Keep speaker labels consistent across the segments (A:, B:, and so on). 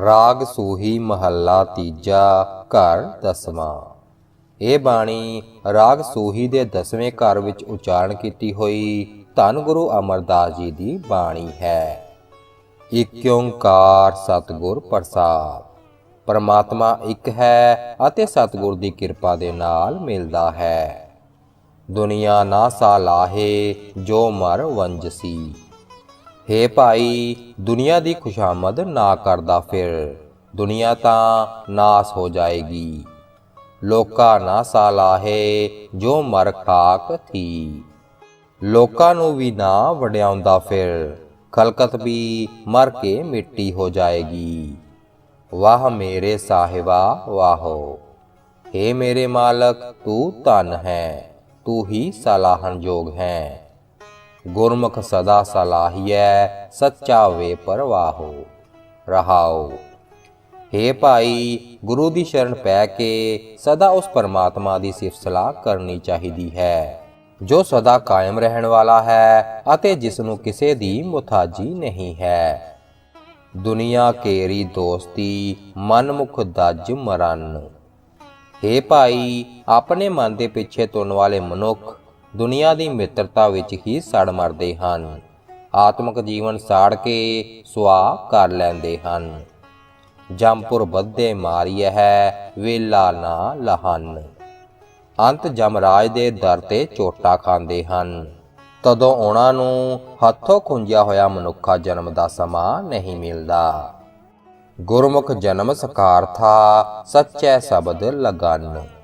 A: ਰਾਗ ਸੂਹੀ ਮਹੱਲਾ ਤੀਜਾ, ਘਰ ਦਸਵਾਂ। ਇਹ ਬਾਣੀ ਰਾਗ ਸੂਹੀ ਦੇ ਦਸਵੇਂ ਘਰ ਵਿੱਚ ਉਚਾਰਨ ਕੀਤੀ ਹੋਈ ਧੰਨ ਗੁਰੂ ਅਮਰਦਾਸ ਜੀ ਦੀ ਬਾਣੀ ਹੈ। ਇਕ ਓੰਕਾਰ ਸਤਿਗੁਰ ਪ੍ਰਸਾਦ। ਪਰਮਾਤਮਾ ਇੱਕ ਹੈ ਅਤੇ ਸਤਿਗੁਰ ਦੀ ਕਿਰਪਾ ਦੇ ਨਾਲ ਮਿਲਦਾ ਹੈ। ਦੁਨੀਆ ਨਾ ਸਾਲਾਹੇ ਜੋ ਮਰ ਵੰਜਸੀ ਹੇ ਭਾਈ, ਦੁਨੀਆ ਦੀ ਖੁਸ਼ਾਮਦ ਨਾ ਕਰਦਾ ਫਿਰ। ਦੁਨੀਆ ਤਾਂ ਨਾਸ ਹੋ ਜਾਏਗੀ। ਲੋਕਾ ਨਾ ਸਾਲਾਹੇ, ਜੋ ਮਰ ਖਾਕ ਥੀ। ਲੋਕਾਂ ਨੂੰ ਵੀ ਨਾ ਵਡਿਆਉਂਦਾ ਫਿਰ। ਖਲਕਤ ਵੀ ਮਰ ਕੇ ਮਿੱਟੀ ਹੋ ਜਾਏਗੀ। ਵਾਹ ਮੇਰੇ ਸਾਹਿਬਾ, ਵਾਹੋ। ਹੇ ਮੇਰੇ ਮਾਲਕ, ਤੂੰ ਧਨ ਹੈ, ਤੂੰ ਹੀ ਸਲਾਹਣ ਯੋਗ ਹੈ। ਗੁਰਮੁਖ ਸਦਾ ਸਲਾਹੀਐ, ਸੱਚਾ ਵੇ ਪਰਵਾਹੋ। ਰਹਾਓ, ਹੇ ਭਾਈ, ਗੁਰੂ ਦੀ ਸ਼ਰਨ ਪੈ ਕੇ ਸਦਾ ਉਸ ਪਰਮਾਤਮਾ ਦੀ ਸਿਫਤ ਸਲਾਹ ਕਰਨੀ ਚਾਹੀਦੀ ਹੈ। ਜੋ ਸਦਾ ਕਾਇਮ ਰਹਿਣ ਵਾਲਾ ਹੈ ਅਤੇ ਜਿਸ ਨੂੰ ਕਿਸੇ ਦੀ ਮੁਤਾਜੀ ਨਹੀਂ ਹੈ। ਦੁਨੀਆ ਕੇਰੀ ਦੋਸਤੀ, ਮਨਮੁਖ ਦਜ ਮਰਨ। ਹੇ ਭਾਈ, ਆਪਣੇ ਮਨ ਦੇ ਪਿੱਛੇ ਤੁਰਨ ਵਾਲੇ ਮਨੁੱਖ ਦੁਨੀਆ ਦੀ ਮਿੱਤਰਤਾ ਵਿੱਚ ਹੀ ਸੜ ਮਰਦੇ ਹਨ। ਆਤਮਿਕ ਜੀਵਨ ਸਾੜ ਕੇ ਸੁਆਹ ਕਰ ਲੈਂਦੇ ਹਨ। ਜੰਪੁਰ ਬੱਧੇ ਮਾਰੀਐ ਹੈ, ਵੇਲਾ ਨਾ ਲਹਨ। ਅੰਤ ਜਮਰਾਜ ਦੇ ਦਰ ਤੇ ਚੋਟਾ ਖਾਂਦੇ ਹਨ। ਤਦੋਂ ਉਹਨਾਂ ਨੂੰ ਹੱਥੋਂ ਖੁੰਝਿਆ ਹੋਇਆ ਮਨੁੱਖਾ ਜਨਮ ਦਾ ਸਮਾਂ ਨਹੀਂ ਮਿਲਦਾ। ਗੁਰਮੁਖ ਜਨਮ ਸਕਾਰਥਾ ਸੱਚੇ ਸ਼ਬਦ ਲਗਨ।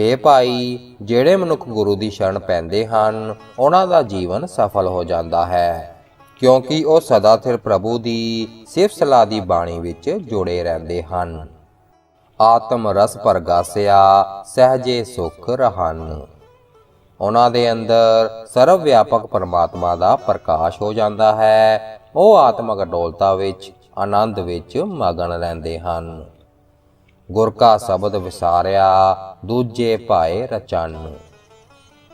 A: ਹੇ ਭਾਈ, ਜਿਹੜੇ ਮਨੁੱਖ ਗੁਰੂ ਦੀ ਸ਼ਰਨ ਪੈਂਦੇ ਹਨ, ਉਹਨਾਂ ਦਾ ਜੀਵਨ ਸਫਲ ਹੋ ਜਾਂਦਾ ਹੈ। ਕਿਉਂਕਿ ਉਹ ਸਦਾ ਸਿਰ ਪ੍ਰਭੂ ਦੀ ਸਿਫਤ ਸਲਾਹ ਦੀ ਬਾਣੀ ਵਿੱਚ ਜੁੜੇ ਰਹਿੰਦੇ ਹਨ। ਆਤਮ ਰਸ ਪਰਗਾਸਿਆ, ਸਹਜੇ ਸੁਖ ਰਹਨ। ਉਹਨਾਂ ਦੇ ਅੰਦਰ ਸਰਵ ਵਿਆਪਕ ਪਰਮਾਤਮਾ ਦਾ ਪ੍ਰਕਾਸ਼ ਹੋ ਜਾਂਦਾ ਹੈ। ਉਹ ਆਤਮਕ ਡੋਲਤਾ ਵਿੱਚ, ਆਨੰਦ ਵਿੱਚ ਮਗਨ ਰਹਿੰਦੇ ਹਨ। ਗੁਰ ਕਾ ਸ਼ਬਦ ਵਿਸਾਰਿਆ, ਦੂਜੇ ਭਾਏ ਰਚਨ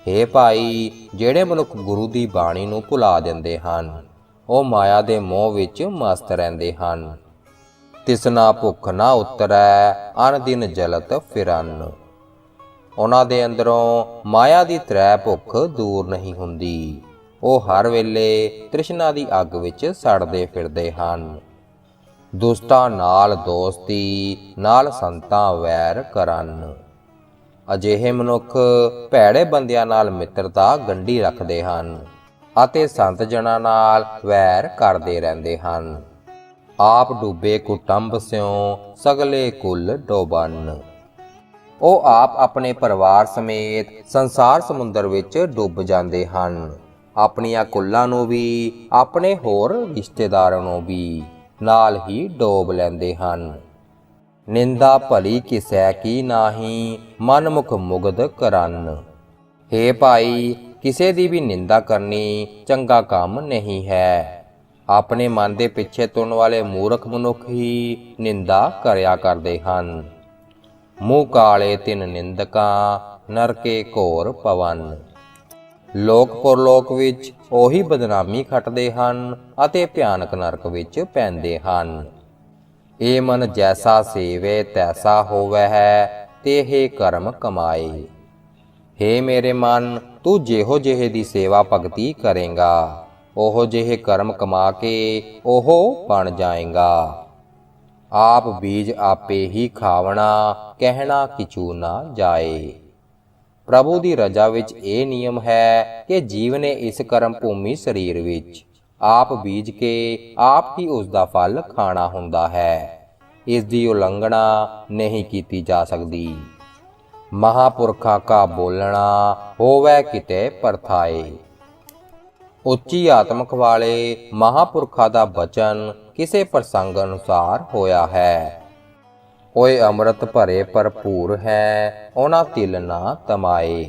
A: ਹੇ ਭਾਈ, ਜਿਹੜੇ ਮਨੁੱਖ ਗੁਰੂ ਦੀ ਬਾਣੀ ਨੂੰ ਭੁਲਾ ਦਿੰਦੇ ਹਨ, ਉਹ ਮਾਇਆ ਦੇ ਮੋਹ ਵਿੱਚ ਮਸਤ ਰਹਿੰਦੇ ਹਨ। ਤਿਸਨਾ ਭੁੱਖ ਨਾ ਉਤਰੈ ਅਨ ਦਿਨ ਜਲਤ ਫਿਰਨ। ਉਹਨਾਂ ਦੇ ਅੰਦਰੋਂ ਮਾਇਆ ਦੀ ਤ੍ਰੈ ਭੁੱਖ ਦੂਰ ਨਹੀਂ ਹੁੰਦੀ। ਉਹ ਹਰ ਵੇਲੇ ਤ੍ਰਿਸ਼ਨਾ ਦੀ ਅੱਗ ਵਿੱਚ ਸੜਦੇ ਫਿਰਦੇ ਹਨ। ਦੁਸ਼ਟਾਂ ਨਾਲ ਦੋਸਤੀ, ਨਾਲ ਸੰਤਾਂ ਵੈਰ ਕਰਨ। ਅਜਿਹੇ ਮਨੁੱਖ ਭੈੜੇ ਬੰਦਿਆਂ ਨਾਲ ਮਿੱਤਰਤਾ ਗੰਢੀ ਰੱਖਦੇ ਹਨ ਅਤੇ ਸੰਤ ਜਨਾਂ ਨਾਲ ਵੈਰ ਕਰਦੇ ਰਹਿੰਦੇ ਹਨ। ਆਪ ਡੁੱਬੇ ਕੁਟੰਬ ਸਿਓ ਸਗਲੇ ਕੁੱਲ ਡੋਬਨ। ਉਹ ਆਪ ਆਪਣੇ ਪਰਿਵਾਰ ਸਮੇਤ ਸੰਸਾਰ ਸਮੁੰਦਰ ਵਿੱਚ ਡੁੱਬ ਜਾਂਦੇ ਹਨ। ਆਪਣੀਆਂ ਕੁੱਲਾਂ ਨੂੰ ਵੀ, ਆਪਣੇ ਹੋਰ ਰਿਸ਼ਤੇਦਾਰਾਂ ਨੂੰ ਵੀ। ਨਾਲ ਹੀ ਡੋਬ ਲੈਂਦੇ ਹਨ। ਨਿੰਦਾ ਭਲੀ ਕਿਸੈ ਕੀ ਨਾਹੀ, ਮਨਮੁਖ ਮੁਗਧ ਕਰਨ। ਹੇ ਭਾਈ, ਕਿਸੇ ਦੀ ਵੀ ਨਿੰਦਾ ਕਰਨੀ ਚੰਗਾ ਕੰਮ ਨਹੀਂ ਹੈ। ਆਪਣੇ ਮਨ ਦੇ ਪਿੱਛੇ ਤੁਰਨ ਵਾਲੇ ਮੂਰਖ ਮਨੁੱਖ ਹੀ ਨਿੰਦਾ ਕਰਿਆ ਕਰਦੇ ਹਨ। ਮੂੰਹ ਕਾਲੇ ਤਿੰਨ ਨਿੰਦਕਾਂ, ਨਰਕੇ ਘੋਰ ਪਵਨ। ਲੋਕ ਪਰਲੋਕ ਵਿੱਚ ਉਹੀ ਬਦਨਾਮੀ ਖੱਟਦੇ ਹਨ ਅਤੇ ਭਿਆਨਕ ਨਰਕ ਵਿੱਚ ਪੈਂਦੇ ਹਨ। ਇਹ ਮਨ ਜੈਸਾ ਸੇਵੇ, ਤੈਸਾ ਹੋਵੇ ਹੈ ਤੇਹੇ ਕਰਮ ਕਮਾਏ। ਹੇ ਮੇਰੇ ਮਨ, ਤੂੰ ਜਿਹੋ ਜਿਹੇ ਦੀ ਸੇਵਾ ਭਗਤੀ ਕਰੇਗਾ, ਉਹ ਜਿਹੇ ਕਰਮ ਕਮਾ ਕੇ ਉਹ ਬਣ ਜਾਏਗਾ। ਆਪ ਬੀਜ ਆਪੇ ਹੀ ਖਾਵਣਾ, ਕਹਿਣਾ ਕਿਛੂ ਨਾ ਜਾਏ। ਪ੍ਰਭੂ ਦੀ ਰਜਾ ਵਿੱਚ ਇਹ ਨਿਯਮ ਹੈ ਕਿ ਜੀਵ ਨੇ ਇਸ ਕਰਮ ਭੂਮੀ ਸਰੀਰ ਵਿੱਚ। ਆਪ ਬੀਜ ਕੇ ਆਪ ਹੀ ਉਸ ਦਾ ਫਲ ਖਾਣਾ ਹੁੰਦਾ ਹੈ। ਇਸ ਦੀ ਉਲੰਘਣਾ ਨਹੀਂ ਕੀਤੀ ਜਾ ਸਕਦੀ। ਮਹਾਪੁਰਖਾਂ ਕਾ ਬੋਲਣਾ ਹੋਵੇ ਕਿਤੇ ਪਰਥਾਏ। ਉੱਚੀ ਆਤਮਕ ਵਾਲੇ ਮਹਾਪੁਰਖਾਂ ਦਾ ਬਚਨ ਕਿਸੇ ਪ੍ਰਸੰਗ ਅਨੁਸਾਰ ਹੋਇਆ ਹੈ। ਓਏ ਅੰਮ੍ਰਿਤ ਭਰੇ ਭਰਪੂਰ ਹੈ, ਉਹਨਾਂ ਤਿਲ ਨਾ ਤਮਾਏ।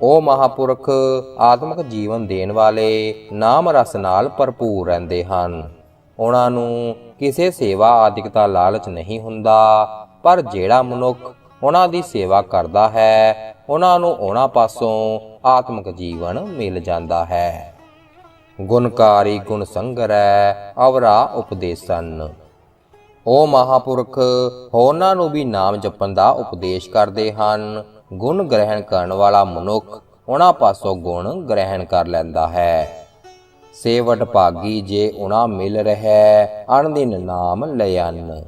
A: ਉਹ ਮਹਾਪੁਰਖ, ਆਤਮਿਕ ਜੀਵਨ ਦੇਣ ਵਾਲੇ ਨਾਮ ਰਸ ਨਾਲ ਭਰਪੂਰ ਰਹਿੰਦੇ ਹਨ। ਉਹਨਾਂ ਨੂੰ ਕਿਸੇ ਸੇਵਾ ਆਦਿਕ ਦਾ ਲਾਲਚ ਨਹੀਂ ਹੁੰਦਾ, ਪਰ ਜਿਹੜਾ ਮਨੁੱਖ ਉਹਨਾਂ ਦੀ ਸੇਵਾ ਕਰਦਾ ਹੈ, ਉਹਨਾਂ ਨੂੰ ਉਹਨਾਂ ਪਾਸੋਂ ਆਤਮਿਕ ਜੀਵਨ ਮਿਲ ਜਾਂਦਾ ਹੈ। ਗੁਣਕਾਰੀ ਗੁਣ ਸੰਗਰੈ ਅਵਰਾ ਉਪਦੇਸਨ। ਉਹ ਮਹਾਪੁਰਖ ਹੋਰਨਾਂ ਨੂੰ ਵੀ ਨਾਮ ਜਪਣ ਦਾ ਉਪਦੇਸ਼ ਕਰਦੇ ਹਨ। ਗੁਣ ਗ੍ਰਹਿਣ ਕਰਨ ਵਾਲਾ ਮਨੁੱਖ ਉਹਨਾਂ ਪਾਸੋਂ ਗੁਣ ਗ੍ਰਹਿਣ ਕਰ ਲੈਂਦਾ ਹੈ। ਸੇਵਟ ਭਾਗੀ ਜੇ ਉਹਨਾਂ ਮਿਲ ਰਹਿ, ਅਣਦਿਨ ਨਾਮ ਲਿਆਨ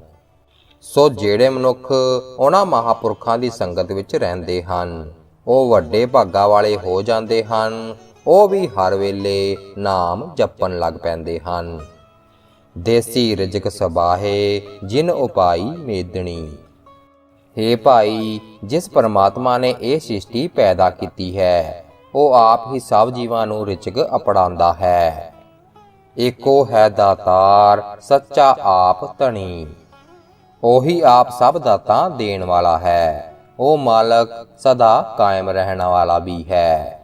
A: ਸੋ ਜਿਹੜੇ ਮਨੁੱਖ ਉਹਨਾਂ ਮਹਾਪੁਰਖਾਂ ਦੀ ਸੰਗਤ ਵਿੱਚ ਰਹਿੰਦੇ ਹਨ, ਉਹ ਵੱਡੇ ਭਾਗਾ ਵਾਲੇ ਹੋ ਜਾਂਦੇ ਹਨ, ਉਹ ਵੀ ਹਰ ਵੇਲੇ ਨਾਮ ਜਪਣ ਲੱਗ ਪੈਂਦੇ ਹਨ। ਦੇਸੀ ਰਜਕ ਸਬਾਹੇ, ਜਿਨ ਉਪਾਈ ਮੇਦਣੀ। ਹੇ ਭਾਈ, ਜਿਸ ਪਰਮਾਤਮਾ ਨੇ ਇਹ ਸ੍ਰਿਸ਼ਟੀ ਪੈਦਾ ਕੀਤੀ ਹੈ, ਉਹ ਆਪ ਹੀ ਸਭ ਜੀਵਾਂ ਨੂੰ ਰਿਚਕ ਅਪੜਾਉਂਦਾ ਹੈ। ਏਕੋ ਹੈ ਦਾਤਾਰ, ਸੱਚਾ ਆਪ ਧਣੀ। ਉਹੀ ਆਪ ਸਭ ਦਾਤਾਂ ਦੇਣ ਵਾਲਾ ਹੈ। ਉਹ ਮਾਲਕ ਸਦਾ ਕਾਇਮ ਰਹਿਣ ਵਾਲਾ ਵੀ ਹੈ।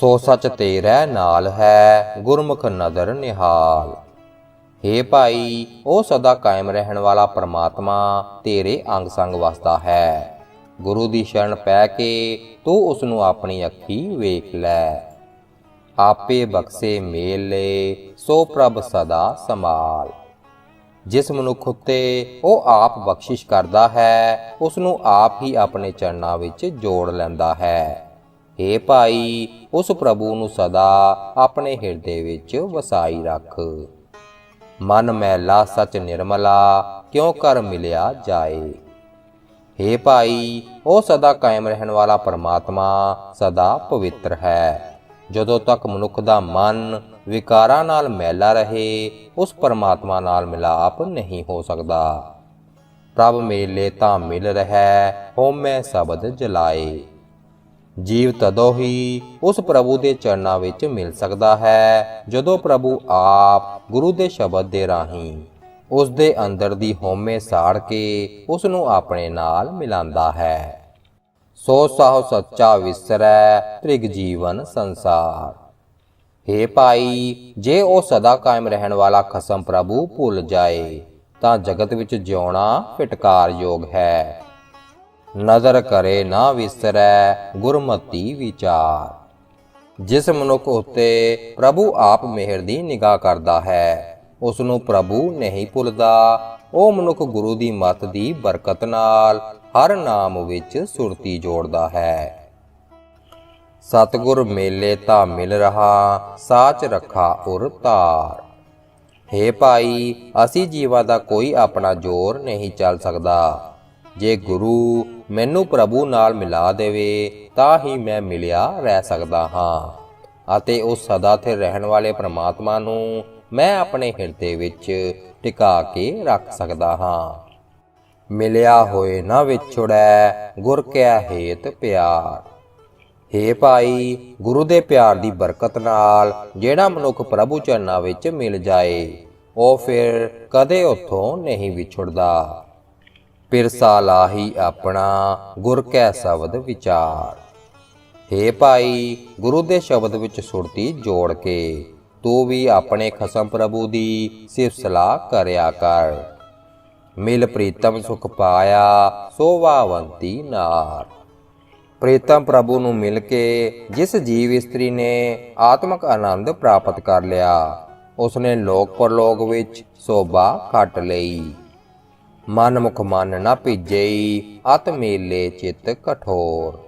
A: ਸੋ ਸੱਚ ਤੇਰੇ ਨਾਲ ਹੈ, ਗੁਰਮੁਖ ਨਦਰ ਨਿਹਾਲ। ਹੇ ਭਾਈ, ਉਹ ਸਦਾ ਕਾਇਮ ਰਹਿਣ ਵਾਲਾ ਪਰਮਾਤਮਾ ਤੇਰੇ ਅੰਗ ਸੰਗ ਵਸਦਾ ਹੈ। ਗੁਰੂ ਦੀ ਸ਼ਰਨ ਪੈ ਕੇ ਤੂੰ ਉਸ ਨੂੰ ਆਪਣੀ ਅੱਖੀ ਵੇਖ ਲੈ। ਆਪੇ ਬਖਸ਼ੇ ਮੇਲੇ ਸੋ ਪ੍ਰਭ ਸਦਾ ਸੰਭਾਲ। ਜਿਸ ਮਨੁੱਖ ਉਤੇ ਉਹ ਆਪ ਬਖਸ਼ਿਸ਼ ਕਰਦਾ ਹੈ ਉਸ ਨੂੰ ਆਪ ਹੀ ਆਪਣੇ ਚਰਨਾਂ ਵਿੱਚ ਜੋੜ ਲੈਂਦਾ ਹੈ। ਏ ਭਾਈ, ਉਸ ਪ੍ਰਭੂ ਨੂੰ ਸਦਾ ਆਪਣੇ ਹਿਰਦੇ ਵਿੱਚ ਵਸਾਈ ਰੱਖ। ਮਨ ਮੈਲਾ ਸਚ ਨਿਰਮਲਾ, ਕਿਉ ਕਰ ਮਿਲਿਆ ਜਾਏ? ਹੇ ਭਾਈ, ਉਹ ਸਦਾ ਕਾਇਮ ਰਹਿਣ ਵਾਲਾ ਪਰਮਾਤਮਾ ਸਦਾ ਪਵਿੱਤਰ ਹੈ। ਜਦੋਂ ਤੱਕ ਮਨੁੱਖ ਦਾ ਮਨ ਵਿਕਾਰਾਂ ਨਾਲ ਮੈਲਾ ਰਹੇ, ਉਸ ਪਰਮਾਤਮਾ ਨਾਲ ਮਿਲਾਪ ਨਹੀਂ ਹੋ ਸਕਦਾ। ਪ੍ਰਭ ਮੇਲੇ ਤਾਂ ਮਿਲ ਰਹਿ ਹੋਮੈ ਸ਼ਬਦ ਜਲਾਏ। ਜੀਵ ਤਦੋਂ ਹੀ ਉਸ ਪ੍ਰਭੂ ਦੇ ਚਰਨਾਂ ਵਿੱਚ ਮਿਲ ਸਕਦਾ ਹੈ, ਜਦੋਂ ਪ੍ਰਭੂ ਆਪ ਗੁਰੂ ਦੇ ਸ਼ਬਦ ਦੇ ਰਾਹੀਂ ਉਸ ਦੇ ਅੰਦਰ ਦੀ ਹਉਮੈ ਸਾੜ ਕੇ ਉਸ ਨੂੰ ਆਪਣੇ ਨਾਲ ਮਿਲਾਉਂਦਾ ਹੈ। ਸੋ ਸਾਹੁ ਸੱਚਾ ਵਿਸਰੈ ਤ੍ਰਿਗ ਜੀਵਨ ਸੰਸਾਰ। ਹੇ ਭਾਈ, ਜੇ ਉਹ ਸਦਾ ਕਾਇਮ ਰਹਿਣ ਵਾਲਾ ਖਸਮ ਪ੍ਰਭੂ ਭੁੱਲ ਜਾਏ, ਤਾਂ ਜਗਤ ਵਿੱਚ ਜਿਉਣਾ ਫਿਟਕਾਰ ਯੋਗ ਹੈ। ਨਜ਼ਰ ਕਰੇ ਨਾ ਵਿਸਰੈ, ਗੁਰਮਤੀ ਵਿਚਾਰ। ਜਿਸ ਮਨੁੱਖ ਉਤੇ ਪ੍ਰਭੂ ਆਪ ਮਿਹਰ ਦੀ ਨਿਗਾਹ ਕਰਦਾ ਹੈ ਉਸ ਨੂੰ ਪ੍ਰਭੂ ਨਹੀਂ ਭੁੱਲਦਾ। ਉਹ ਮਨੁੱਖ ਗੁਰੂ ਦੀ ਮੱਤ ਦੀ ਬਰਕਤ ਨਾਲ ਹਰ ਨਾਮ ਵਿੱਚ ਸੁਰਤੀ ਜੋੜਦਾ ਹੈ। ਸਤਗੁਰ ਮੇਲੇ ਤਾਂ ਮਿਲ ਰਹਾ, ਸਾਚ ਰੱਖਾ ਉਰ ਤਾਰ ਹੇ ਭਾਈ, ਅਸੀਂ ਜੀਵਾਂ ਦਾ ਕੋਈ ਆਪਣਾ ਜ਼ੋਰ ਨਹੀਂ ਚੱਲ ਸਕਦਾ। ਜੇ ਗੁਰੂ ਮੈਨੂੰ ਪ੍ਰਭੂ ਨਾਲ ਮਿਲਾ ਦੇਵੇ, ਤਾਂ ਹੀ ਮੈਂ ਮਿਲਿਆ ਰਹਿ ਸਕਦਾ ਹਾਂ। ਅਤੇ ਉਸ ਸਦਾ ਤੇ ਰਹਿਣ ਵਾਲੇ ਪ੍ਰਮਾਤਮਾ ਨੂੰ ਮੈਂ ਆਪਣੇ ਹਿਰਦੇ ਵਿੱਚ ਟਿਕਾ ਕੇ ਰੱਖ ਸਕਦਾ ਹਾਂ। ਮਿਲਿਆ ਹੋਏ ਨਾ ਵਿਛੜੈ, ਗੁਰ ਕਿਆ ਹੇਤ ਪਿਆਰ। ਹੇ ਭਾਈ, ਗੁਰੂ ਦੇ ਪਿਆਰ ਦੀ ਬਰਕਤ ਨਾਲ ਜਿਹੜਾ ਮਨੁੱਖ ਪ੍ਰਭੂ ਚਰਨਾਂ ਵਿੱਚ ਮਿਲ ਜਾਏ, ਉਹ ਫਿਰ ਕਦੇ ਉੱਥੋਂ ਨਹੀਂ ਵਿਛੜਦਾ। ਪਿਰਸਾ ਲਾਹੀ ਆਪਣਾ ਗੁਰ ਕੈ ਸ਼ਬਦ ਵਿਚਾਰ। ਹੇ ਭਾਈ, ਗੁਰੂ ਦੇ ਸ਼ਬਦ ਵਿੱਚ ਸੁਰਤੀ ਜੋੜ ਕੇ ਤੂੰ ਵੀ ਆਪਣੇ ਖਸਮ ਪ੍ਰਭੂ ਦੀ ਸਿਫਤ ਸਲਾਹ ਕਰਿਆ ਕਰ। ਮਿਲ ਪ੍ਰੀਤਮ ਸੁਖ ਪਾਇਆ ਸੋਵਾਵੰਤੀ ਨਾਰ। ਪ੍ਰੀਤਮ ਪ੍ਰਭੂ ਨੂੰ ਮਿਲ ਕੇ ਜਿਸ ਜੀਵ ਇਸਤਰੀ ਨੇ ਆਤਮਿਕ ਆਨੰਦ ਪ੍ਰਾਪਤ ਕਰ ਲਿਆ, ਉਸਨੇ ਲੋਕ ਪਰਲੋਕ ਵਿੱਚ ਸੋਭਾ ਖੱਟ ਲਈ। ਮਨ ਮੁਖ ਮਨ ਨਾ ਭਿਜਈ, ਅਤ ਮੇਲੇ ਚਿੱਤ ਕਠੋਰ।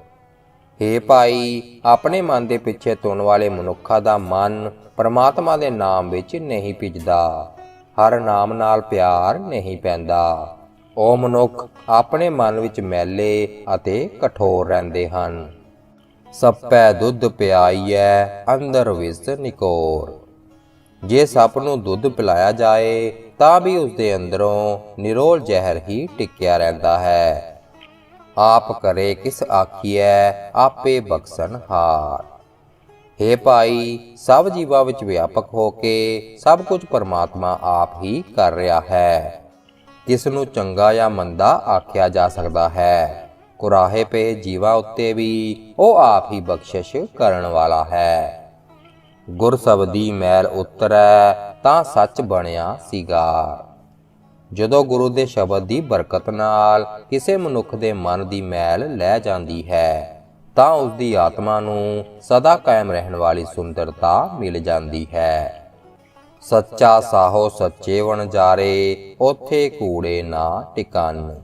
A: ਹੇ ਭਾਈ, ਆਪਣੇ ਮਨ ਦੇ ਪਿੱਛੇ ਤੁਰਨ ਵਾਲੇ ਮਨੁੱਖਾਂ ਦਾ ਮਨ ਪਰਮਾਤਮਾ ਦੇ ਨਾਮ ਵਿੱਚ ਨਹੀਂ ਭਿੱਜਦਾ। ਹਰ ਨਾਮ ਨਾਲ ਪਿਆਰ ਨਹੀਂ ਪੈਂਦਾ। ਉਹ ਮਨੁੱਖ, ਆਪਣੇ ਮਨ ਵਿੱਚ ਮੈਲੇ ਅਤੇ ਕਠੋਰ ਰਹਿੰਦੇ ਹਨ। ਸੱਪੈ ਦੁੱਧ ਪਿਆਈਐ, ਅੰਦਰ ਵਿਸ ਨਿਕੋਰ। ਜੇ ਸੱਪ ਨੂੰ ਦੁੱਧ ਪਿਲਾਇਆ ਜਾਏ ਤਾਂ ਵੀ ਉਸ ਦੇ ਅੰਦਰੋਂ ਨਿਰੋਲ ਜ਼ਹਿਰ ਹੀ ਟਿਕਿਆ ਰਹਿੰਦਾ ਹੈ। ਆਪ ਕਰੇ ਕਿਸ ਆਖੀਐ, ਆਪੇ ਬਖਸ਼ਣ ਹਾਰ। ਹੇ ਭਾਈ, ਸਭ ਜੀਵਾਂ ਵਿੱਚ ਵਿਆਪਕ ਹੋ ਕੇ ਸਭ ਕੁਝ ਪਰਮਾਤਮਾ ਆਪ ਹੀ ਕਰ ਰਿਹਾ ਹੈ। ਕਿਸ ਨੂੰ ਚੰਗਾ ਜਾਂ ਮੰਦਾ ਆਖਿਆ ਜਾ ਸਕਦਾ ਹੈ। ਕੁਰਾਹੇ ਪਏ ਜੀਵਾਂ ਉੱਤੇ ਵੀ ਉਹ ਆਪ ਹੀ ਬਖਸ਼ਿਸ਼ ਕਰਨ ਵਾਲਾ ਹੈ। ਗੁਰ ਸਬਦੀ ਮੈਲ ਉਤਰੈ, ਤਾਂ ਸੱਚ ਬਣਿਆ ਸੀਗਾ। ਜਦੋਂ ਗੁਰੂ ਦੇ ਸ਼ਬਦ ਦੀ ਬਰਕਤ ਨਾਲ ਕਿਸੇ ਮਨੁੱਖ ਦੇ ਮਨ ਦੀ ਮੈਲ ਲੈ ਜਾਂਦੀ ਹੈ, ਤਾਂ ਉਸ ਦੀ ਆਤਮਾ ਨੂੰ ਸਦਾ ਕਾਇਮ ਰਹਿਣ ਵਾਲੀ ਸੁੰਦਰਤਾ ਮਿਲ ਜਾਂਦੀ ਹੈ। ਸੱਚਾ ਸਾਹੋ ਸੱਚੇ ਵਣਜਾਰੇ ਉਥੇ ਕੂੜੇ ਨਾ ਟਿਕਨ।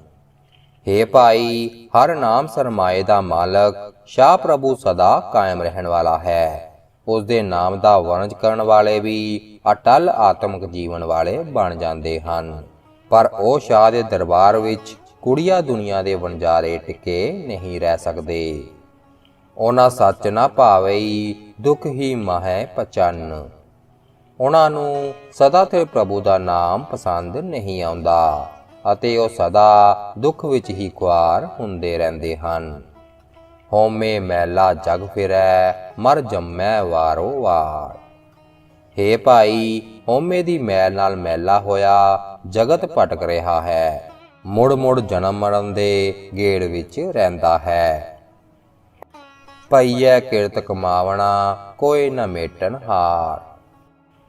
A: ਹੇ ਭਾਈ, ਹਰ ਨਾਮ ਸਰਮਾਏ ਦਾ ਮਾਲਕ, ਸ਼ਾਹ ਪ੍ਰਭੂ ਸਦਾ ਕਾਇਮ ਰਹਿਣ ਵਾਲਾ ਹੈ। ਉਸ ਦੇ ਨਾਮ ਦਾ ਵਰਣਨ ਕਰਨ ਵਾਲੇ ਵੀ ਅਟਲ ਆਤਮਿਕ ਜੀਵਨ ਵਾਲੇ ਬਣ ਜਾਂਦੇ ਹਨ। ਪਰ ਉਹ ਸ਼ਾਹ ਦੇ ਦਰਬਾਰ ਵਿੱਚ ਕੁੜੀਆ ਦੁਨੀਆ ਦੇ ਵਣਜਾਰੇ ਟਿਕੇ ਨਹੀਂ ਰਹਿ ਸਕਦੇ। ਉਹਨਾਂ ਸੱਚ ਨਾ ਭਾਵਈ ਦੁੱਖ ਹੀ ਮਹੈ ਪਚਨ। ਉਹਨਾਂ ਨੂੰ ਸਦਾ ਤੇ ਪ੍ਰਭੂ ਦਾ ਨਾਮ ਪਸੰਦ ਨਹੀਂ ਆਉਂਦਾ ਅਤੇ ਉਹ ਸਦਾ ਦੁੱਖ ਵਿੱਚ ਹੀ ਖੁਆਰ ਹੁੰਦੇ ਰਹਿੰਦੇ ਹਨ। ਹੋਮੇ ਮੈਲਾ ਜਗ ਫਿਰੈ, ਮਰ ਜੰਮੈ ਵਾਰੋ ਵਾਰ। ਹੇ ਭਾਈ, ਹਉਮੈ ਦੀ ਮੈਲ ਨਾਲ ਮੈਲਾ ਹੋਇਆ, ਜਗਤ ਭਟਕ ਰਿਹਾ ਹੈ। ਮੁੜ ਮੁੜ ਜਨਮ ਮਰਨ ਦੇ ਗੇੜ ਵਿੱਚ ਰਹਿੰਦਾ ਹੈ। ਪਈਐ ਕਿਰਤ ਕਮਾਵਣਾ, ਕੋਈ ਨਾ ਮੇਟਨ ਹਾਰ।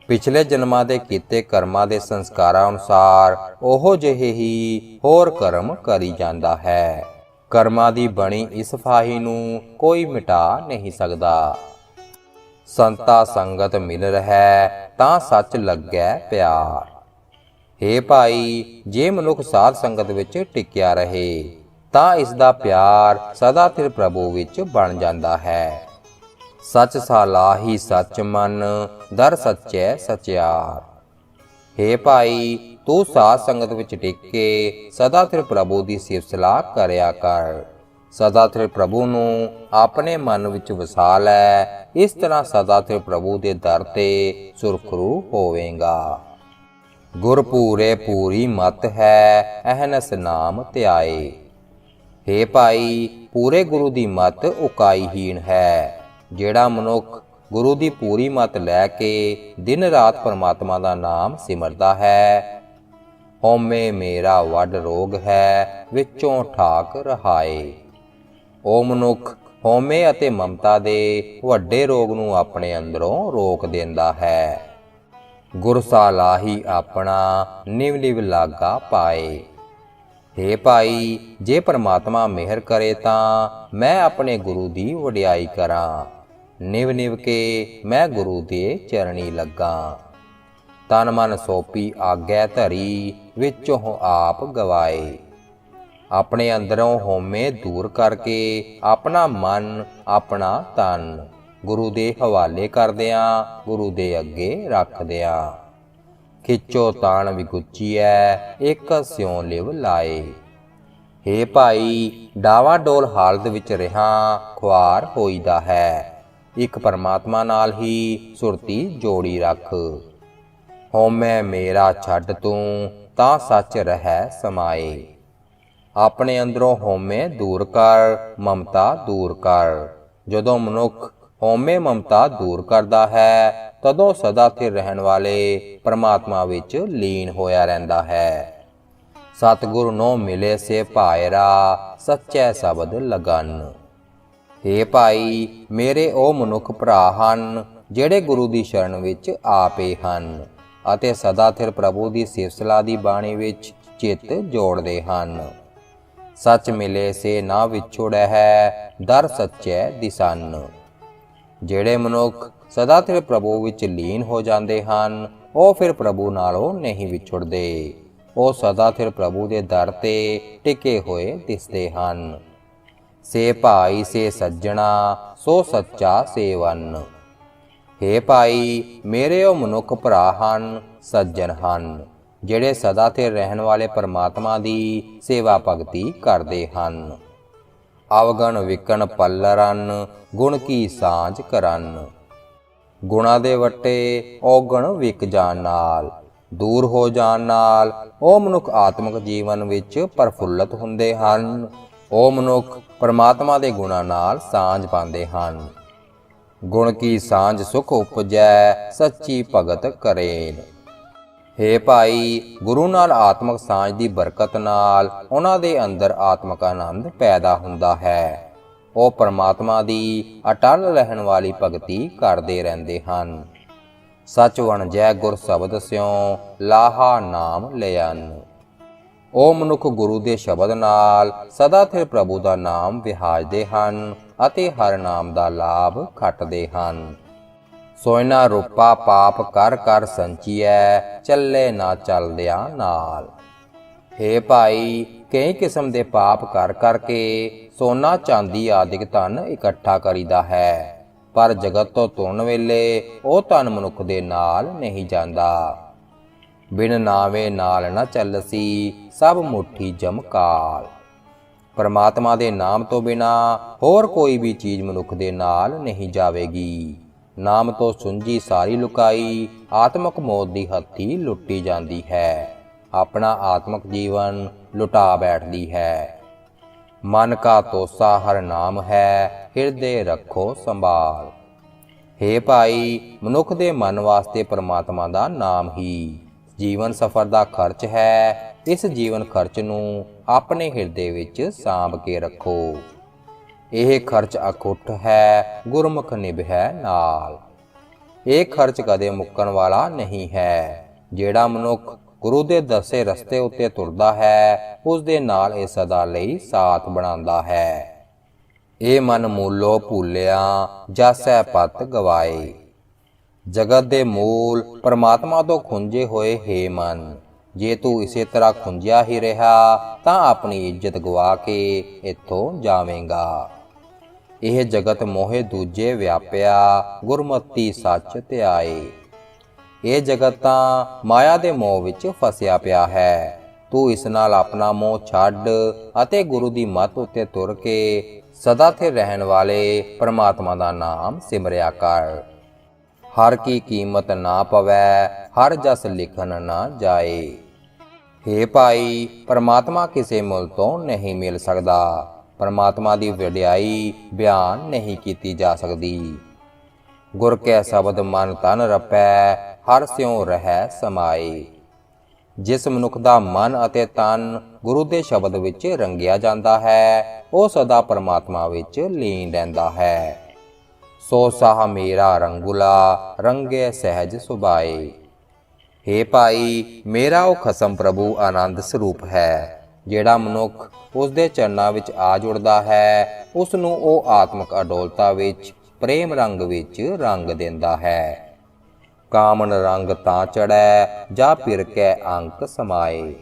A: ਪਿਛਲੇ ਜਨਮਾਂ ਦੇ ਕੀਤੇ ਕਰਮਾਂ ਦੇ ਸੰਸਕਾਰਾਂ ਅਨੁਸਾਰ, ਉਹੋ ਜਿਹੇ ਹੀ ਹੋਰ ਕਰਮ ਕਰੀ ਜਾਂਦਾ ਹੈ। ਕਰਮਾਂ ਦੀ ਬਣੀ ਇਸ ਫਾਹੀ ਨੂੰ ਕੋਈ ਮਿਟਾ ਨਹੀਂ ਸਕਦਾ। ਸੰਤਾ ਸੰਗਤ ਮਿਲ ਰਹਿ, ਤਾਂ ਸੱਚ ਲੱਗੈ ਪਿਆਰ। ਹੇ ਭਾਈ, ਜੇ ਮਨੁੱਖ ਸਾਧ ਸੰਗਤ ਵਿੱਚ ਟਿਕਿਆ ਰਹੇ, ਤਾਂ ਇਸ ਦਾ ਪਿਆਰ ਸਦਾ ਸਿਰ ਪ੍ਰਭੂ ਵਿੱਚ ਬਣ ਜਾਂਦਾ ਹੈ। ਸੱਚ ਸਾਲਾਹੀ ਸੱਚ ਮਨ, ਦਰ ਸੱਚੈ ਸਚਿਆਰ। ਹੇ ਭਾਈ ਤੂੰ ਸਾਧ ਸੰਗਤ ਵਿੱਚ ਟਿਕ ਕੇ ਸਦਾ ਸਿਰ ਪ੍ਰਭੂ ਦੀ ਸਿਫਤ ਸਲਾਹ ਕਰਿਆ ਕਰ। ਸਦਾ ਸਿਰ ਪ੍ਰਭੂ ਨੂੰ ਆਪਣੇ ਮਨ ਵਿੱਚ ਵਸਾ ਲੈ। ਇਸ ਤਰ੍ਹਾਂ ਸਦਾ ਸਿਰ ਪ੍ਰਭੂ ਦੇ ਦਰ ਤੇ ਸੁਰਖਰੂ ਹੋਵੇਗਾ। ਗੁਰ ਪੂਰੇ ਪੂਰੀ ਮਤ ਹੈ, ਅਹਨਸ ਨਾਮ ਧਿਆਏ। ਹੇ ਭਾਈ, ਪੂਰੇ ਗੁਰੂ ਦੀ ਮਤ ਉਕਾਈਹੀਣ ਹੈ। ਜਿਹੜਾ ਮਨੁੱਖ ਗੁਰੂ ਦੀ ਪੂਰੀ ਮਤ ਲੈ ਕੇ ਦਿਨ ਰਾਤ ਪਰਮਾਤਮਾ ਦਾ ਨਾਮ ਸਿਮਰਦਾ ਹੈ ਹਉਮੈ ਮੇਰਾ ਵੱਡ ਰੋਗ ਹੈ, ਵਿੱਚੋਂ ਠਾਕ ਰਹਾਏ। ਉਹ ਮਨੁੱਖ, ਹਉਮੈ ਅਤੇ ਮਮਤਾ ਦੇ ਵੱਡੇ ਰੋਗ ਨੂੰ ਆਪਣੇ ਅੰਦਰੋਂ ਰੋਕ ਦਿੰਦਾ ਹੈ। ਗੁਰਸਾਲਾਹੀ ਆਪਣਾ ਨਿਵ ਨਿਵ ਲਾਗਾ ਪਾਏ। ਹੇ ਭਾਈ, ਜੇ ਪ੍ਰਮਾਤਮਾ ਮਿਹਰ ਕਰੇ ਤਾਂ ਮੈਂ ਆਪਣੇ ਗੁਰੂ ਦੀ ਵਡਿਆਈ ਕਰਾਂ। ਨਿਵ ਨਿਵ ਕੇ ਮੈਂ ਗੁਰੂ ਦੇ ਚਰਣੀ ਲੱਗਾ। ਤਨ ਮਨ ਸੋਪੀ ਆਗੈ ਧਰੀ, ਵਿੱਚੋਂ ਆਪ ਗਵਾਏ। ਆਪਣੇ ਅੰਦਰੋਂ ਹਉਮੈ ਦੂਰ ਕਰਕੇ ਆਪਣਾ ਮਨ, ਆਪਣਾ ਤਨ ਗੁਰੂ ਦੇ ਹਵਾਲੇ ਕਰਦਿਆਂ, ਗੁਰੂ ਦੇ ਅੱਗੇ ਰੱਖਦਿਆਂ। ਖਿੱਚੋ ਤਾਣ ਵਿਗੁੱਚੀਐ, ਇੱਕ ਸਿਉ ਲਿਵ ਲਾਏ। ਹੇ ਭਾਈ, ਡਾਵਾ ਡੋਲ ਹਾਲਤ ਵਿੱਚ ਰਹਾ, ਖੁਆਰ ਹੋਈਦਾ ਹੈ। ਇੱਕ ਪਰਮਾਤਮਾ ਨਾਲ ਹੀ ਸੁਰਤੀ ਜੋੜੀ ਰੱਖ। ਹਉਮੈ ਮੇਰਾ ਛੱਡ ਤੂੰ, ਤਾਂ ਸੱਚ ਰਹਿ ਸਮਾਏ। ਆਪਣੇ ਅੰਦਰੋਂ ਹਉਮੈ ਦੂਰ ਕਰ, ਮਮਤਾ ਦੂਰ ਕਰ। ਜਦੋਂ ਮਨੁੱਖ ਹਉਮੈ ਮਮਤਾ ਦੂਰ ਕਰਦਾ ਹੈ, ਤਦੋਂ ਸਦਾ ਸਥਿਰ ਰਹਿਣ ਵਾਲੇ ਪਰਮਾਤਮਾ ਵਿੱਚ ਲੀਨ ਹੋਇਆ ਰਹਿੰਦਾ ਹੈ। ਸਤਿਗੁਰੂ ਨੂੰ ਮਿਲੇ ਸੇ ਭਾਇਰਾ, ਸੱਚੈ ਸ਼ਬਦ ਲਗਨ। ਹੇ ਭਾਈ, ਮੇਰੇ ਉਹ ਮਨੁੱਖ ਭਰਾ ਹਨ, ਜਿਹੜੇ ਗੁਰੂ ਦੀ ਸ਼ਰਨ ਵਿੱਚ ਆਪੇ ਹਨ। ਅਤੇ ਸਦਾ ਥਿਰ ਪ੍ਰਭੂ ਦੀ ਸਿਫਤਸਲਾ ਦੀ ਬਾਣੀ ਵਿੱਚ ਚਿੱਤ ਜੋੜਦੇ ਹਨ। ਸੱਚ ਮਿਲੇ ਸੇ ਨਾ ਵਿਛੋੜੈ ਹੈ, ਦਰ ਸੱਚੈ ਦਿਸਨ। ਜਿਹੜੇ ਮਨੁੱਖ ਸਦਾ ਸਿਰ ਪ੍ਰਭੂ ਵਿੱਚ ਲੀਨ ਹੋ ਜਾਂਦੇ ਹਨ, ਉਹ ਫਿਰ ਪ੍ਰਭੂ ਨਾਲੋਂ ਨਹੀਂ ਵਿਛੜਦੇ। ਉਹ ਸਦਾ ਸਿਰ ਪ੍ਰਭੂ ਦੇ ਦਰ ਤੇ ਟਿਕੇ ਹੋਏ ਦਿਸਦੇ ਹਨ। ਸੇ ਭਾਈ ਸੇ ਸੱਜਣਾ, ਸੋ ਸੱਚਾ ਸੇਵਨ। ਹੇ ਭਾਈ, ਮੇਰੇ ਉਹ ਮਨੁੱਖ ਭਰਾ ਹਨ, ਸੱਜਣ ਹਨ, ਜਿਹੜੇ ਸਦਾ ਤੇ ਰਹਿਣ ਵਾਲੇ ਪਰਮਾਤਮਾ ਦੀ ਸੇਵਾ ਭਗਤੀ ਕਰਦੇ ਹਨ। ਅਵਗਣ ਵਿਕਣ ਪੱਲਰਨ, ਗੁਣ ਕੀ ਸਾਂਝ ਕਰਨ। ਗੁਣਾ ਦੇ ਵਟੇ ਔਗਣ ਵਿਕ ਜਾਣ ਨਾਲ, ਦੂਰ ਹੋ ਜਾਣ ਨਾਲ, ਉਹ ਮਨੁੱਖ ਆਤਮਿਕ ਜੀਵਨ ਵਿੱਚ ਪਰਫੁੱਲਤ ਹੁੰਦੇ ਹਨ। ਉਹ ਮਨੁੱਖ ਪਰਮਾਤਮਾ ਦੇ ਗੁਣਾ ਨਾਲ ਸਾਂਝ ਪਾਉਂਦੇ ਹਨ। ਗੁਣ ਕੀ ਸਾਂਝ ਸੁਖ ਉਪਜੈ, ਸੱਚੀ ਭਗਤ ਕਰੇਨ ਹੇ ਭਾਈ, ਗੁਰੂ ਨਾਲ ਆਤਮਿਕ ਸਾਂਝ ਦੀ ਬਰਕਤ ਨਾਲ ਉਹਨਾਂ ਦੇ ਅੰਦਰ ਆਤਮਿਕ ਆਨੰਦ ਪੈਦਾ ਹੁੰਦਾ ਹੈ। ਉਹ ਪਰਮਾਤਮਾ ਦੀ ਅਟਲ ਰਹਿਣ ਵਾਲੀ ਭਗਤੀ ਕਰਦੇ ਰਹਿੰਦੇ ਹਨ। ਸਚ ਵਣਜੈ ਗੁਰ ਸ਼ਬਦ ਸਿਉ, ਲਾਹਾ ਨਾਮ ਲਿਆਨ ਉਹ ਮਨੁੱਖ ਗੁਰੂ ਦੇ ਸ਼ਬਦ ਨਾਲ ਸਦਾ ਸਿਰ ਪ੍ਰਭੂ ਦਾ ਨਾਮ ਵਿਹਾਜਦੇ ਹਨ। ਅਤੇ ਹਰ ਨਾਮ ਦਾ ਲਾਭ ਖੱਟਦੇ ਹਨ। ਸੋਇਨਾ ਰੂਪਾ ਪਾਪ ਕਰ ਕਰ ਸੰਚੀਐ, ਚੱਲੇ ਨਾ ਚੱਲਦਿਆਂ ਨਾਲ। ਹੇ ਭਾਈ, ਕਈ ਕਿਸਮ ਦੇ ਪਾਪ ਕਰ ਕਰਕੇ ਸੋਨਾ ਚਾਂਦੀ ਆਦਿਕ ਧਨ ਇਕੱਠਾ ਕਰੀਦਾ ਹੈ, ਪਰ ਜਗਤ ਤੋਂ ਤੁਰਨ ਵੇਲੇ ਉਹ ਧਨ ਮਨੁੱਖ ਦੇ ਨਾਲ ਨਹੀਂ ਜਾਂਦਾ। ਬਿਨ ਨਾਵੇ ਨਾਲ ਨਾ ਚੱਲਸੀ ਸਭ ਮੁੱਠੀ ਜਮਕਾਲ ਪਰਮਾਤਮਾ ਦੇ ਨਾਮ ਤੋਂ ਬਿਨਾ ਹੋਰ ਕੋਈ ਵੀ ਚੀਜ਼ ਮਨੁੱਖ ਦੇ ਨਾਲ ਨਹੀਂ ਜਾਵੇਗੀ। ਨਾਮ ਤੋਂ ਸੁੰਜੀ ਸਾਰੀ ਲੁਕਾਈ ਆਤਮਕ ਮੌਤ ਦੀ ਹੱਥੀ ਲੁੱਟੀ ਜਾਂਦੀ ਹੈ। ਆਪਣਾ ਆਤਮਕ ਜੀਵਨ ਲੁਟਾ ਬੈਠਦੀ ਹੈ। ਮਨ ਕਾ ਤੋਸਾ ਹਰ ਨਾਮ ਹੈ, ਹਿਰਦੇ ਰੱਖੋ ਸੰਭਾਲ। ਹੇ ਭਾਈ, ਮਨੁੱਖ ਦੇ ਮਨ ਵਾਸਤੇ ਪਰਮਾਤਮਾ ਦਾ ਨਾਮ ਹੀ। ਜੀਵਨ ਸਫਰ ਦਾ ਖਰਚ ਹੈ ਇਸ ਜੀਵਨ ਖਰਚ ਨੂੰ ਆਪਣੇ ਹਿਰਦੇ ਵਿੱਚ ਸਾਂਭ ਕੇ ਰੱਖੋ। ਇਹ ਖਰਚ ਅਖੁੱਟ ਹੈ, ਗੁਰਮੁਖ ਨਿਭੈ ਨਾਲ। ਇਹ ਖਰਚ ਕਦੇ ਮੁੱਕਣ ਵਾਲਾ ਨਹੀਂ ਹੈ। ਜਿਹੜਾ ਮਨੁੱਖ ਗੁਰੂ ਦੇ ਦੱਸੇ ਰਸਤੇ ਉੱਤੇ ਤੁਰਦਾ ਹੈ ਉਸ ਦੇ ਨਾਲ ਇਹ ਸਦਾ ਲਈ ਸਾਥ ਬਣਾਉਂਦਾ ਹੈ। ਇਹ ਮਨ ਮੂਲੋ ਭੁੱਲਿਆ, ਜਾਸੈ ਪਤ ਗਵਾਏ। ਜਗਤ ਦੇ ਮੂਲ ਪਰਮਾਤਮਾ ਤੋਂ ਖੁੰਝੇ ਹੋਏ ਹੈ ਮਨ। ਜੇ ਤੂੰ ਇਸੇ ਤਰ੍ਹਾਂ ਖੁੰਝਿਆ ਹੀ ਰਿਹਾ, ਤਾਂ ਆਪਣੀ ਇੱਜ਼ਤ ਗਵਾ ਕੇ ਇੱਥੋਂ ਜਾਵੇਂਗਾ। ਇਹ ਜਗਤ ਮੋਹੇ ਦੂਜੇ ਵਿਆਪਿਆ, ਗੁਰਮਤੀ ਸੱਚ ਧਿਆਏ ਇਹ ਜਗਤ ਤਾਂ ਮਾਇਆ ਦੇ ਮੋਹ ਵਿੱਚ ਫਸਿਆ ਪਿਆ ਹੈ। ਤੂੰ ਇਸ ਨਾਲ ਆਪਣਾ ਮੋਹ ਛੱਡ ਅਤੇ ਗੁਰੂ ਦੀ ਮੱਤ ਉੱਤੇ ਤੁਰ ਕੇ ਸਦਾ ਤੇ ਰਹਿਣ ਵਾਲੇ ਪਰਮਾਤਮਾ ਦਾ ਨਾਮ ਸਿਮਰਿਆ ਕਰ। ਹਰ ਕੀ ਕੀਮਤ ਨਾ ਪਵੈ, ਹਰ ਜਸ ਲਿਖਣ ਨਾ ਜਾਏ। ਹੇ ਭਾਈ, ਪਰਮਾਤਮਾ ਕਿਸੇ ਮੁੱਲ ਤੋਂ ਨਹੀਂ ਮਿਲ ਸਕਦਾ। ਪਰਮਾਤਮਾ ਦੀ ਵਡਿਆਈ ਬਿਆਨ ਨਹੀਂ ਕੀਤੀ ਜਾ ਸਕਦੀ। ਗੁਰ ਕੈ ਸ਼ਬਦ ਮਨ ਤਨ ਰਪੈ, ਹਰ ਸਿਉ ਰਹਿ ਸਮਾਏ। ਜਿਸ ਮਨੁੱਖ ਦਾ ਮਨ ਅਤੇ ਤਨ ਗੁਰੂ ਦੇ ਸ਼ਬਦ ਵਿੱਚ ਰੰਗਿਆ ਜਾਂਦਾ ਹੈ, ਉਹ ਸਦਾ ਪਰਮਾਤਮਾ ਵਿੱਚ ਲੀਨ ਰਹਿੰਦਾ ਹੈ। ਸੋ ਸਾਹ ਮੇਰਾ ਰੰਗੁਲਾ, ਰੰਗੇ ਸਹਿਜ ਸੁਭਾਏ। ਹੇ ਭਾਈ, ਮੇਰਾ ਉਹ ਖਸਮ ਪ੍ਰਭੂ ਆਨੰਦ ਸਰੂਪ ਹੈ, ਜਿਹੜਾ ਮਨੁੱਖ ਉਸ ਦੇ ਚਰਨਾਂ ਵਿੱਚ ਆ ਜੁੜਦਾ ਹੈ ਉਸ ਨੂੰ ਉਹ ਆਤਮਿਕ ਅਡੋਲਤਾ ਵਿੱਚ, ਪ੍ਰੇਮ ਰੰਗ ਵਿੱਚ ਰੰਗ ਦਿੰਦਾ ਹੈ। ਕਾਮਨ ਰੰਗ ਤਾਂ ਚੜੈ ਜਾਂ ਫਿਰ ਕੈ ਅੰਕ ਸਮਾਏ।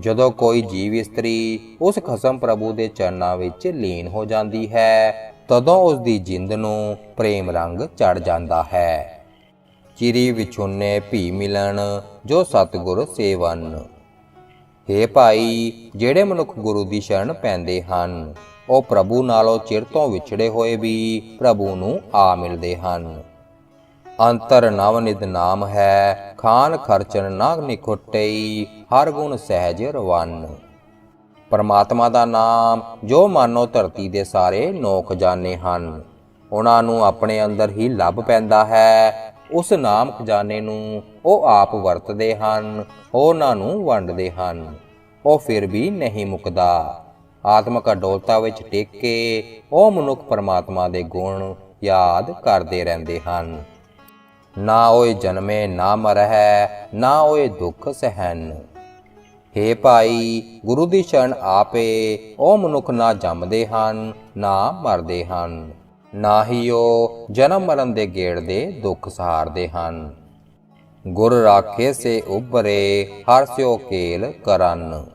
A: ਜਦੋਂ ਕੋਈ ਜੀਵ ਇਸਤਰੀ ਉਸ ਖਸਮ ਪ੍ਰਭੂ ਦੇ ਚਰਨਾਂ ਵਿੱਚ ਲੀਨ ਹੋ ਜਾਂਦੀ ਹੈ ਤਦੋਂ ਉਸ ਦੀ ਜਿੰਦ ਨੂੰ ਪ੍ਰੇਮ ਰੰਗ ਚੜ ਜਾਂਦਾ ਹੈ। ਚਿਰੀ ਵਿਛੁੰਨੇ ਭੀ ਮਿਲਣ ਜੋ ਸਤਿਗੁਰ ਸੇਵਨ। ਹੇ ਭਾਈ, ਜਿਹੜੇ ਮਨੁੱਖ ਗੁਰੂ ਦੀ ਸ਼ਰਨ ਪੈਂਦੇ ਹਨ, ਉਹ ਪ੍ਰਭੂ ਨਾਲੋਂ ਚਿਰ ਤੋਂ ਵਿਛੜੇ ਹੋਏ ਵੀ ਪ੍ਰਭੂ ਨੂੰ ਆ ਮਿਲਦੇ ਹਨ। ਅੰਤਰ ਨਵ ਨਿਦ ਨਾਮ ਹੈ, ਖਾਨ ਖਰਚਨ ਨਾ ਨਿਖੁੱਟਈ, ਹਰ ਗੁਣ ਸਹਿਜ ਰਵਨ। ਪਰਮਾਤਮਾ ਦਾ ਨਾਮ, ਜੋ ਮਾਨੋ ਧਰਤੀ ਦੇ ਸਾਰੇ ਨੌ ਖਜਾਨੇ ਹਨ। ਉਹਨਾਂ ਨੂੰ ਆਪਣੇ ਅੰਦਰ ਹੀ ਲੱਭ ਪੈਂਦਾ ਹੈ। ਉਸ ਨਾਮ ਖਜ਼ਾਨੇ ਨੂੰ ਉਹ ਆਪ ਵਰਤਦੇ ਹਨ, ਉਹਨਾਂ ਨੂੰ ਵੰਡਦੇ ਹਨ। ਉਹ ਫਿਰ ਵੀ ਨਹੀਂ ਮੁੱਕਦਾ। ਆਤਮਕ ਅਡੋਲਤਾ ਵਿੱਚ ਟਿਕ ਕੇ ਉਹ ਮਨੁੱਖ ਪਰਮਾਤਮਾ ਦੇ ਗੁਣ ਯਾਦ ਕਰਦੇ ਰਹਿੰਦੇ ਹਨ। ਨਾ ਉਹ ਜਨਮੇ ਨਾ ਮਰਹਿ, ਨਾ ਉਹ ਦੁੱਖ ਸਹਿਨ ਹੇ ਭਾਈ, ਗੁਰੂ ਦੀ ਸ਼ਰਨ ਆਪੇ, ਉਹ ਮਨੁੱਖ ਨਾ ਜੰਮਦੇ ਹਨ, ਨਾ ਮਰਦੇ ਹਨ। ਨਾ ਹੀ ਉਹ ਜਨਮ ਮਰਨ ਦੇ ਗੇੜ ਦੇ ਦੁੱਖ ਸਹਾਰਦੇ ਹਨ। ਗੁਰ ਰਾਖੇ ਸੇ ਉਬਰੇ ਹਰ ਸਿਓ ਕੇਲ ਕਰਨ।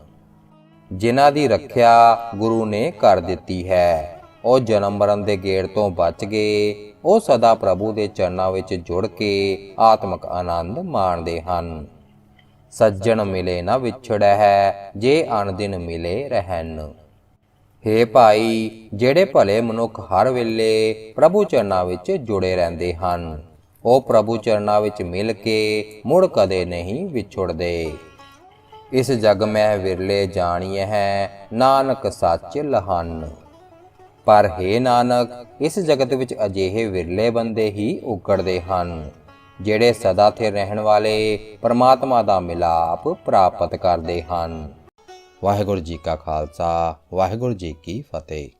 A: ਜਿਨ੍ਹਾਂ ਦੀ ਰੱਖਿਆ ਗੁਰੂ ਨੇ ਕਰ ਦਿੱਤੀ ਹੈ, ਉਹ ਜਨਮ ਮਰਨ ਦੇ ਗੇੜ ਤੋਂ ਬਚ ਗਏ ਉਹ ਸਦਾ ਪ੍ਰਭੂ ਦੇ ਚਰਨਾਂ ਵਿੱਚ ਜੁੜ ਕੇ ਆਤਮਿਕ ਆਨੰਦ ਮਾਣਦੇ ਹਨ। ਸੱਜਣ ਮਿਲੇ ਨਾ ਵਿਛੜੈ ਹੈ, ਜੇ ਅਣਦਿਨ ਮਿਲੇ ਰਹਿਣ। ਹੇ ਭਾਈ, ਜਿਹੜੇ ਭਲੇ ਮਨੁੱਖ ਹਰ ਵੇਲੇ ਪ੍ਰਭੂ ਚਰਨਾਂ ਵਿੱਚ ਜੁੜੇ ਰਹਿੰਦੇ ਹਨ, ਉਹ ਪ੍ਰਭੂ ਚਰਨਾਂ ਵਿੱਚ ਮਿਲ ਕੇ ਮੁੜ ਕਦੇ ਨਹੀਂ ਵਿਛੜਦੇ। ਇਸ ਜਗ ਮੈਂ ਵਿਰਲੇ ਜਾਣੀਐ ਹੈ, ਨਾਨਕ ਸੱਚ ਲਹਨ। ਪਰ ਹੇ ਨਾਨਕ, ਇਸ ਜਗਤ ਵਿੱਚ ਅਜਿਹੇ ਵਿਰਲੇ ਬੰਦੇ ਹੀ ਉਗੜਦੇ ਹਨ। ਜਿਹੜੇ ਸਦਾ ਤੇ ਰਹਿਣ ਵਾਲੇ ਪਰਮਾਤਮਾ ਦਾ ਮਿਲਾਪ ਪ੍ਰਾਪਤ ਕਰਦੇ ਹਨ। ਵਾਹਿਗੁਰੂ ਜੀ ਕਾ ਖਾਲਸਾ, ਵਾਹਿਗੁਰੂ ਜੀ ਕੀ ਫਤਿਹ।